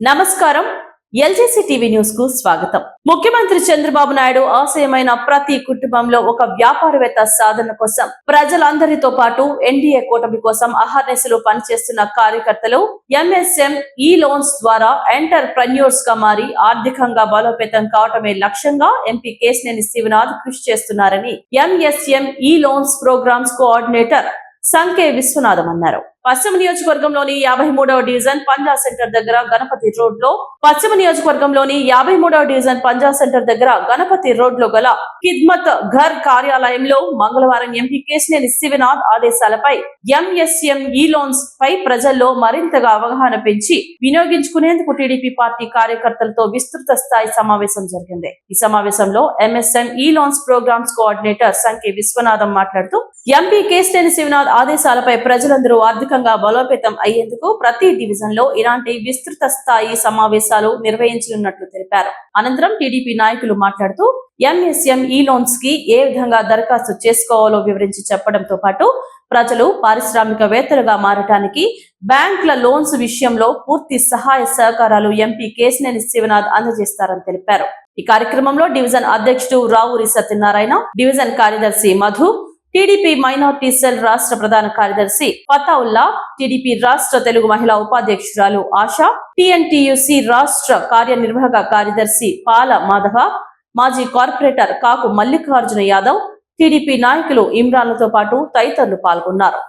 నమస్కారం. ఎల్జేసీ టీవీ న్యూస్కు స్వాగతం. ముఖ్యమంత్రి చంద్రబాబు నాయుడు ఆశయమైన ప్రతి కుటుంబంలో ఒక వ్యాపారవేత్త సాధన కోసం ప్రజలందరితో పాటు ఎన్డీఏ కూటమి కోసం అహర్నిశలు పనిచేస్తున్న కార్యకర్తలు ఎంఎస్ఎం ఈ లోన్స్ ద్వారా ఎంటర్ప్రెన్యూర్స్గా మారి ఆర్థికంగా బలోపేతం కావటమే లక్ష్యంగా ఎంపీ కేసినేని శివనాథ్ కృషి చేస్తున్నారని MSM E loans programs coordinator Sanke Viswanatham అన్నారు. పశ్చిమ నియోజకవర్గంలోని యాభై మూడవ డివిజన్ పంజా సెంటర్ దగ్గర గణపతి రోడ్లో పశ్చిమ నియోజకవర్గంలోని యాభై మూడవ డివిజన్ పంజా సెంటర్ దగ్గర గణపతి రోడ్లో గల కిద్మత్ ఘర్ కార్యాలయంలో మంగళవారం ఎంపీ కేశినేని శివనాథ్ ఆదేశాలపై ఎంఎస్ఎం ఈ లోన్స్ పై ప్రజల్లో మరింతగా అవగాహన పెంచి వినియోగించుకునేందుకు టీడీపీ పార్టీ కార్యకర్తలతో విస్తృత స్థాయి సమావేశం జరిగింది. ఈ సమావేశంలో ఎంఎస్ఎం ఈ లోన్స్ ప్రోగ్రామ్స్ కోఆర్డినేటర్ సంఖ్య విశ్వనాథం మాట్లాడుతూ ఎంపీ కేశినేని శివనాథ్ ఆదేశాలపై ప్రజలందరూ ఆర్థికంగా బలోపేతం అయ్యేందుకు ప్రతి డివిజన్లో ఇలాంటి విస్తృత స్థాయి సమావేశాలు నిర్వహించనున్నట్లు తెలిపారు. అనంతరం టీడీపీ నాయకులు మాట్లాడుతూ ఎంఎస్ఎం ఈ లోన్స్కి ఏ విధంగా దరఖాస్తు చేసుకోవాలో వివరించి చెప్పడంతో పాటు ప్రజలు పారిశ్రామికవేత్తలుగా మారటానికి బ్యాంకుల లోన్స్ విషయంలో పూర్తి సహాయ సహకారాలు ఎంపీ కేశినేని శివనాథ్ అందజేస్తారని తెలిపారు. ఈ కార్యక్రమంలో డివిజన్ అధ్యక్షుడు రావురి సత్యనారాయణ డివిజన్ కార్యదర్శి మధు టీడీపీ మైనార్టీ సెల్ రాష్ట్ర ప్రధాన కార్యదర్శి ఫతావుల్లా టీడీపీ రాష్ట్ర తెలుగు మహిళా ఉపాధ్యక్షురాలు ఆశా టిఎన్టీయుసి రాష్ట్ర కార్యనిర్వాహక కార్యదర్శి పాల మాధవ మాజీ కార్పొరేటర్ కాకు మల్లికార్జున యాదవ్ టీడీపీ నాయకులు ఇమ్రాన్లతో పాటు తదితరులు పాల్గొన్నారు.